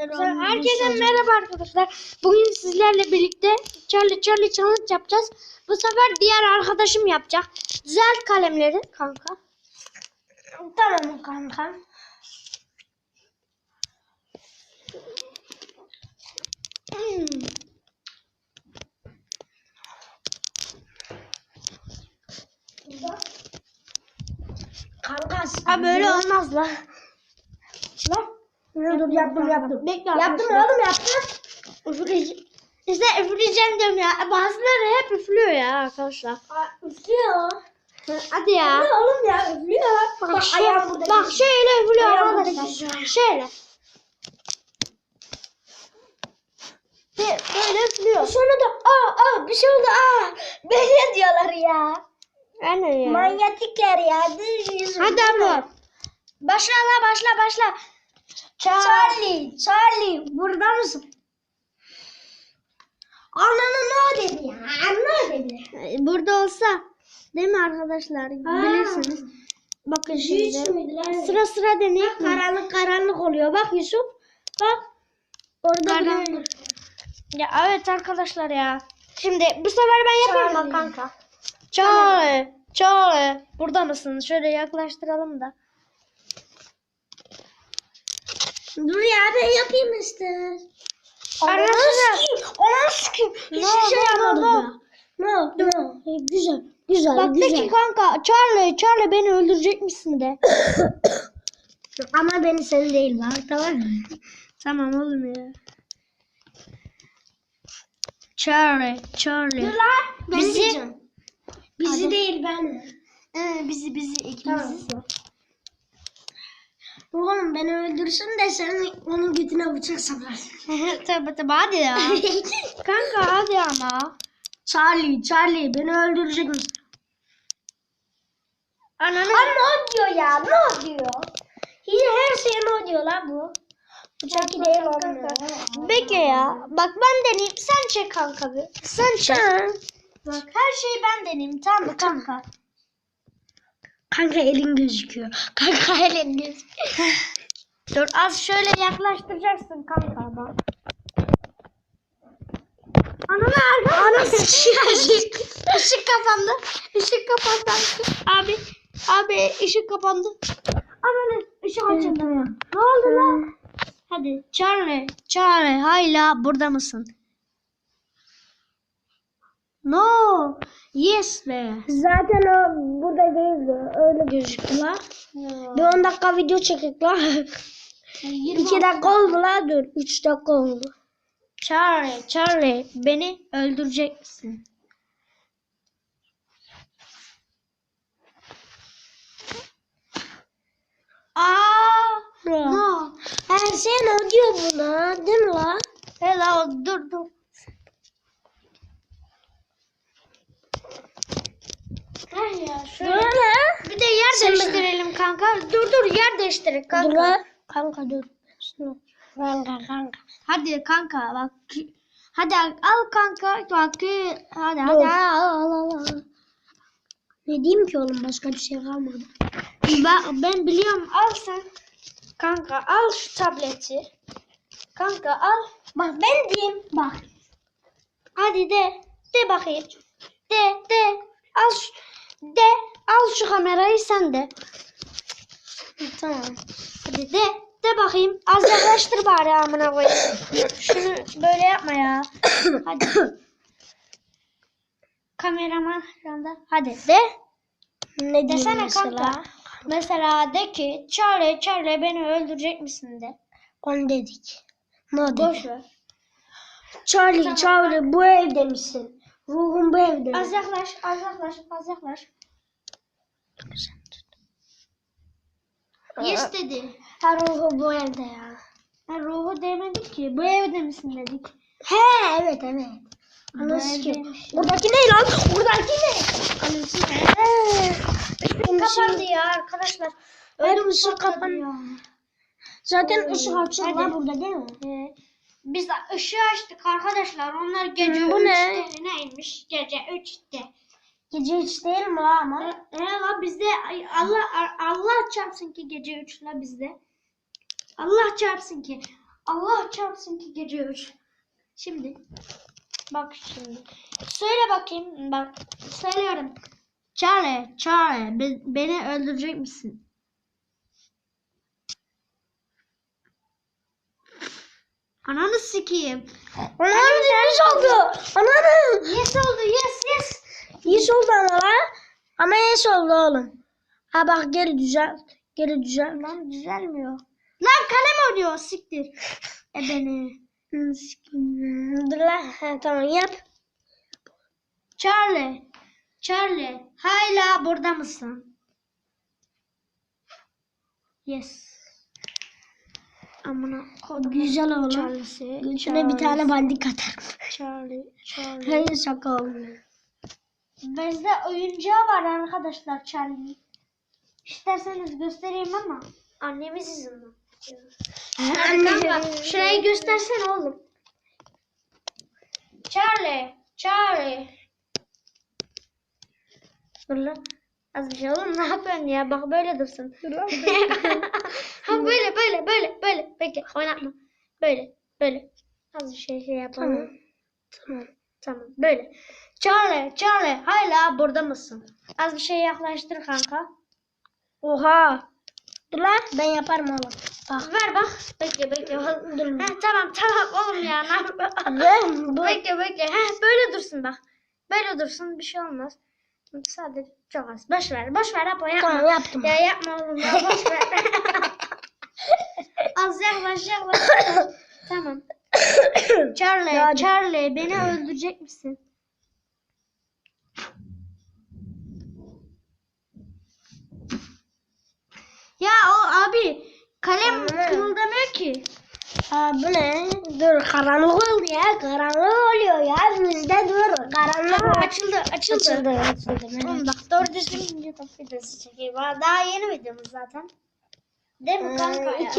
Herkese merhaba arkadaşlar. Bugün sizlerle birlikte Charlie Charlie challenge yapacağız. Bu sefer diğer arkadaşım yapacak. Düzelt kalemleri kanka. Tamam kanka. Hmm. Kanka. Ha böyle olmaz la. Lan. Dur yaptım yaptım. Bekle Yaptım oğlum yaptım. Üfleyeceğim. İşte üfleyeceğim diyorum ya. Bazıları hep üflüyor ya arkadaşlar. Aa, üflüyor. Hadi ya. Üflüyor oğlum ya üflüyor. Bak, Bak ayağım burada. bak şöyle üflüyor arkadaşlar. Şöyle. Böyle üflüyor. Sonra da aa aa bir şey oldu aa. Böyle diyorlar ya. Aynen ya. Manyetikler ya. Hadi abi. Başla la başla başla. Charlie, Charlie burada mısın? Ananı ne dedi ya? Ne dedi? Burada olsa değil mi arkadaşlar? Bilirsiniz. Bakın şimdi. Sıra sıra deneyip mi? Karanlık karanlık oluyor. Bak Yusuf. Bak. Orada Karanlık. Ya evet arkadaşlar ya. Şimdi bu sefer ben Charlie. mı kanka? Charlie. Charlie. Burada mısın? Şöyle yaklaştıralım da. Dur ya ben yapayım işte. Ananı sikeyim. Ananı sikeyim. Hiçbir Ne şey ne yapmadım oldu? E, Güzel. Güzel. Bak güzel. ki kanka Charlie, Charlie beni öldürecek misin de. Ama beni sen değil bak tamam mı? tamam oğlum ya. Charlie, Charlie. Dur lan. Bizi-. Bizi Hadi. değil ben. Ee, bizi bizi ikimiziz ya. Oğlum beni öldürsün de sen onun götüne bıçak saplarsın. tabii tabii hadi ya. kanka hadi ama. Charlie, Charlie beni öldürecek misin? Ananı. Ama o diyor ya, ne diyor? Yine her şeye ne diyor lan bu? Bıçak değil oğlum. Bekle ya. Bak ben deneyeyim. Sen çek kanka bir. Sen çek. Bak her şeyi ben deneyeyim tamam mı kanka? Kanka elin gözüküyor. Kanka elin gözüküyor. Dur az şöyle yaklaştıracaksın kanka bak. Ananı. Ananı ışık. Işık kapandı. Işık kapandı. Abi. Abi ışık kapandı. Ananı ışık açıldı. Ne oldu lan? Hadi Charlie. Charlie hala burada mısın? No. Yes be. Zaten o burada değildi. Öyle gözüktü la. Bir 10 dakika video çekik la. 2 dakika oldu la dur. 3 dakika oldu. Charlie, Charlie beni öldürecek misin? Aa, no. Şey ne diyor buna? Değil mi la? Hello, dur dur. Ya, Dur şöyle. Bir de yer Sen- değiştirelim kanka. Dur dur yer değiştirelim Dur kanka. la. Kanka dur. Kanka kanka. Hadi kanka bak. Hadi al kanka. Bak. Hadi Dur. hadi al al al. Ne diyeyim ki oğlum başka bir şey kalmadı. Ben, ben biliyorum al sen. Kanka al şu tableti. Kanka al. Bak ben diyeyim. Bak. Hadi de. De bakayım. De de. Al şu. Al şu kamerayı sen de. Tamam. Hadi de. De bakayım. Az yaklaştır bari amına koyayım. Şunu böyle yapma ya. Hadi. Kameraman şu anda. Hadi de. Ne Desene mesela? kanka. Mesela de ki Charlie Charlie beni öldürecek misin de. Onu dedik. Ne Boş dedik? ver. Charlie, Charlie bu evde misin? Ruhun bu evde mi? Az yaklaş, az yaklaş, az yaklaş. Yes dedi. Ha ruhu bu evde ya. Ha, ruhu demedik ki. Bu evde misin dedik. He evet evet. Anası ki. Buradaki ne lan? Buradaki ne? Anası He. Kapandı ya arkadaşlar. Öyle ışık patladı kapan. ya. Zaten ışık var burada değil mi? Ee, biz de ışığı açtık arkadaşlar. Onlar gece Hı, bu 3'te ne? neymiş? Gece 3'te. Gece hiç değil mi la ama? E, e la bizde ay, Allah Allah çarpsın ki gece 3 la bizde. Allah çarpsın ki. Allah çarpsın ki gece 3. Şimdi. Bak şimdi. Söyle bakayım. Bak. Söylüyorum. Charlie. be- beni öldürecek misin? Ananı sikeyim. Ananı yes oldu. Ananı. Yes oldu. Yes yes. Yes oldu ama lan. Ama yes oldu oğlum. Ha bak geri düzelt. Geri düzelt. Lan düzelmiyor. Lan kalem oynuyor. Siktir. E beni. Dur lan. Ha, tamam yap. Charlie. Charlie. Hala burada mısın? Yes. Amına. Güzel oğlum. Charlie'si. Şuna bir tane bandik atarım. Charlie. Charlie. Hayır şaka olmuyor. Bizde oyuncağı var arkadaşlar Charlie. İsterseniz göstereyim ama annemiz izinli. Kanka, şurayı göstersene oğlum. Charlie. Charlie. Dur lan. Az bir şey oğlum ne yapıyorsun ya? Bak böyle dursun. ha böyle böyle böyle böyle. Bekle oynatma. Böyle böyle. Az bir şey şey yapalım. Tamam. Tamam. Tamam. Böyle. Charlie, Charlie hala burada mısın? Az bir şey yaklaştır kanka. Oha. Dur lan ben yaparım oğlum. Bak. Ver bak. Bekle bekle. Dur. Heh, tamam tamam oğlum ya. Ben bu. bekle bekle. Heh, böyle dursun bak. Böyle dursun bir şey olmaz. Sadece çok az. Boş ver. Boş ver Apo yapma. Tamam yaptım. Ya yapma oğlum ya boş ver. az yaklaş yaklaş. tamam. Charlie. Charlie beni öldürecek misin? Ya o abi kalem kımıldamıyor ki. Aa, bu ne? Dur karanlık oldu ya. Karanlık oluyor ya. Bizde dur. Karanlık oldu. açıldı, açıldı. Açıldı. Açıldı. Oğlum bak doğru düzgün YouTube videosu çekeyim. Daha yeni videomuz zaten. Değil mi kanka? Ee, iki